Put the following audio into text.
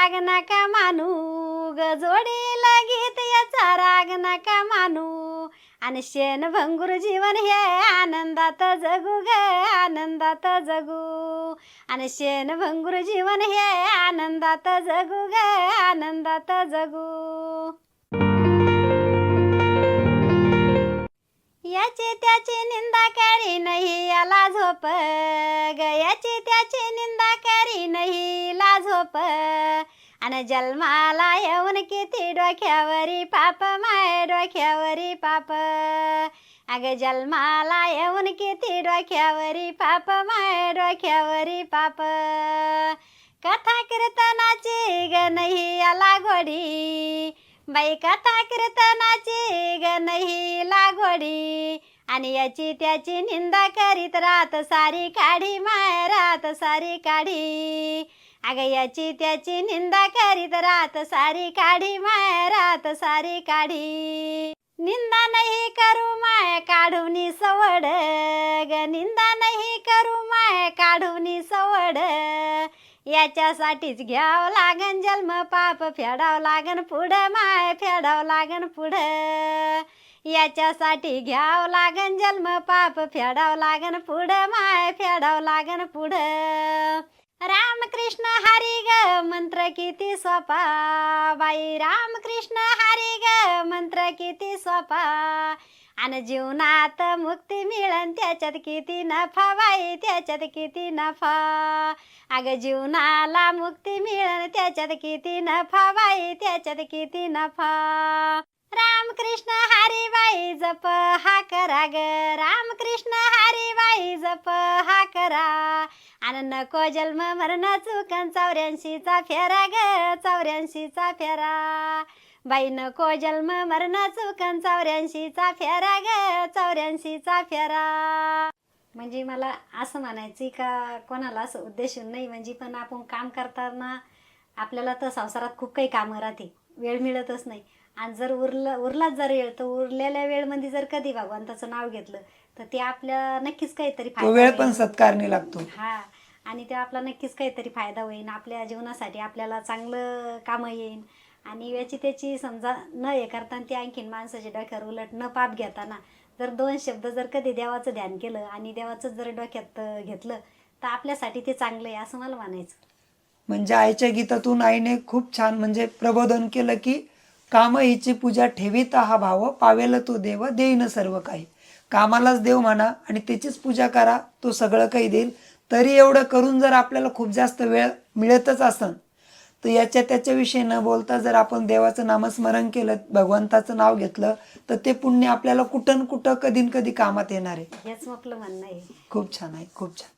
राग नका मानू ग जोडीला गीत याचा राग नका मानू. आणि शेण भंगूर जीवन हे आनंदात जगू ग आनंदात जगू. आणि शेण भंगूर जीवन हे आनंदात जगू ग आनंदात जगू. याची त्याची निंदा करी नाही याला झोप ग. याची त्याची निंदा करी नाही. झोप आणि जन्माला येऊन किती डोक्यावरी पाप माय डोक्यावरी पाप. अग जन्माला येऊन किती डोक्यावरी पाप माय डोक्यावरी पाप. कथा कीर्तनाची ग नाही लागोडी बाई कथा कीर्तनाची ग नाही लागोडी आणि याची त्याची निंदा करीत रात सारी काढी माय रात सारी काढी. अग याची त्याची निंदा करीत रात सारी काढी माय रात सारी काढी. निंदा नाही करू माय काढूनी सवड. ग निंदा नाही करू माय काढूनी सवड. याच्यासाठीच घ्यावं लागन जन्म पाप फेडावं लागन पुढं माय फेडावं लागन पुढं. याच्यासाठी घ्यावं लागन जन्म पाप फेडावं लागन पुढं माय फेडावं लागन पुढं. रामकृष्ण मंत्र किती सोपा. बाई रामकृष्ण हरी ग मंत्र किती सोपा. आणि जीवनात मुक्ती मिळन त्याच्यात किती नफा बाई त्याच्यात किती नफा. अगं जीवनाला मुक्ती मिळन त्याच्यात किती नफा बाई त्याच्यात किती नफा. रामकृष्ण हरी बाई जप हा करा ग. रामकृष्ण हरी बाई जप हा करा. आणि नको जन्म मरण चुकन चौऱ्याऐंशीचा फेरा ग चौऱ्याऐंशीचा फेरा. बाई नको जन्म मरण चुकन चौऱ्याऐंशीचा फेरा ग चौऱ्याऐंशीचा फेरा. म्हणजे मला असं म्हणायचं का कोणाला असं उद्देश नाही म्हणजे पण आपण काम करताना आपल्याला तर संसारात खूप काही कामं राहते वेळ मिळतच नाही. आणि जर उरलं उरलाच जर वेळ तर उरलेल्या वेळमध्ये जर कधी भगवंताचं नाव घेतलं तर ते आपल्या नक्कीच काहीतरी वेळ पण. सत्कारणी लागतो. हा. आणि ते आपला नक्कीच काहीतरी फायदा होईल आपल्या जीवनासाठी आपल्याला चांगलं कामं येईल आणि याची त्याची समजा न हे करताना ते आणखीन माणसाच्या डोक्यावर उलट न पाप घेताना जर दोन शब्द जर कधी देवाचं ध्यान केलं आणि देवाचं जर डोक्यात घेतलं तर आपल्यासाठी ते चांगलं आहे असं मला म्हणायचं. म्हणजे आईच्या गीतातून आईने खूप छान म्हणजे प्रबोधन केलं की काम हिची पूजा ठेवीत हा भाव पावेल तो देव देईन सर्व काही. कामालाच देव म्हणा आणि त्याचीच पूजा करा तो सगळं काही देईल. तरी एवढं करून जर आपल्याला खूप जास्त वेळ मिळतच असन तर याच्या त्याच्याविषयी न बोलता जर आपण देवाचं नामस्मरण केलं भगवंताचं नाव घेतलं तर ते पुण्य आपल्याला कुठं कुठं कधी कधी कामात येणार आहे. हेच आपलं म्हणणं आहे. खूप छान आहे खूप छान.